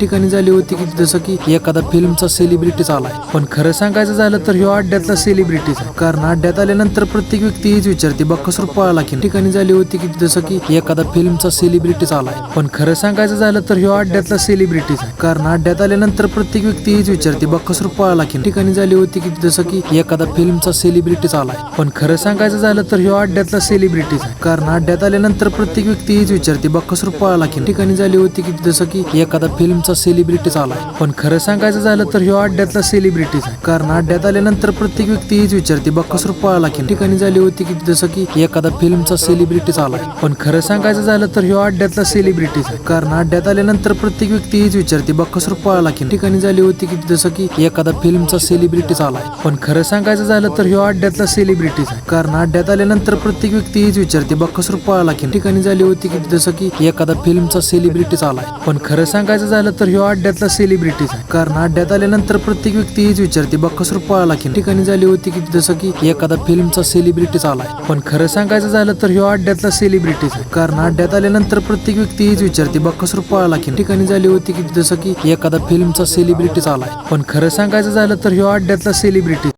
ठिकाणी झाली होती की जसं की एखादा फिल्मचा सेलिब्रिटीच आलाय. पण खरं सांगायचं झालं तर ह्यो अड्ड्यातला सेलिब्रिटीच आहे कारण अड्ड्यात आल्यानंतर प्रत्येक व्यक्ती हीच विचारते बक्कसूर पळाला की ठिकाणी झाली होती की जसं की एखादा फिल्मचा सेलिब्रिटीच आलाय. पण खरं सांगायचं झालं तर ह्यो अड्ड्यातला सेलिब्रिटीच आहे कारण अड्ड्यात आल्यानंतर प्रत्येक व्यक्ती हीच विचारते बक्कसूर पळाला की ठिकाणी झाली होती की जसं की एखादा फिल्मचा सेलिब्रिटीच आलाय. पण खरं सांगायचं झालं तर ह्यो अड्ड्यातला सेलिब्रिटीच आहे कारण अड्ड्यात आल्यानंतर प्रत्येक व्यक्ती हीच विचारते बक्कसूर पळाला की ठिकाणी झाली होती की जसं की एखादा फिल्मचा सेलिब्रिटीच आलाय पण खरं सांगायचं झालं तर ह्यो अड्ड्यातला सेलिब्रिटीज आहे. कारण अड्ड्यात आल्यानंतर प्रत्येक व्यक्ती हीच विचारते बक्कसूर पळाला की ठिकाणी झाली होती की जसं की एखादा फिल्मचा सेलिब्रिटीच आलाय पण खरं सांगायचं झालं तर ह्यो अड्ड्यातला सेलिब्रिटीज आहे. कारण अड्ड्यात आल्यानंतर प्रत्येक व्यक्ती हीच विचारते बक्कसूर पळाला की ठिकाणी झाली होती की जसं की एखादा फिल्मचा सेलिब्रिटीच आलाय पण खरं सांगायचं झालं तर ह्यो अड्ड्यातला सेलिब्रिटीज आहे. कारण अड्ड्यात आल्यानंतर प्रत्येक व्यक्ती हीच विचारते बक्कसूर पळाला की ठिकाणी झाली होती की जसं की एखादा फिल्मचा सेलिब्रिटीच आलाय पण खरं सांगायचं झालं तर ह्यो अड्ड्यातला सेलिब्रिटीज आहे. कारण अड्ड्यात आल्यानंतर प्रत्येक व्यक्ती हीच विचारते बक्कसूर पळाला की ठिकाणी झाली होती की जसं की एखादा फिल्मचा सेलिब्रिटीच आलाय. पण खरं सांगायचं झालं तर ह्यो अड्ड्यातला सेलिब्रिटीज आहे. कारण अड्ड्यात आल्यानंतर प्रत्येक व्यक्ती हीच विचारते बक्कसूर पळाला की ठिकाणी झाली होती की जसं की एखादा फिल्मचा सेलिब्रिटीज आलाय. पण खरं सांगायचं झालं तर ह्यो अड्ड्यातला सेलिब्रिटी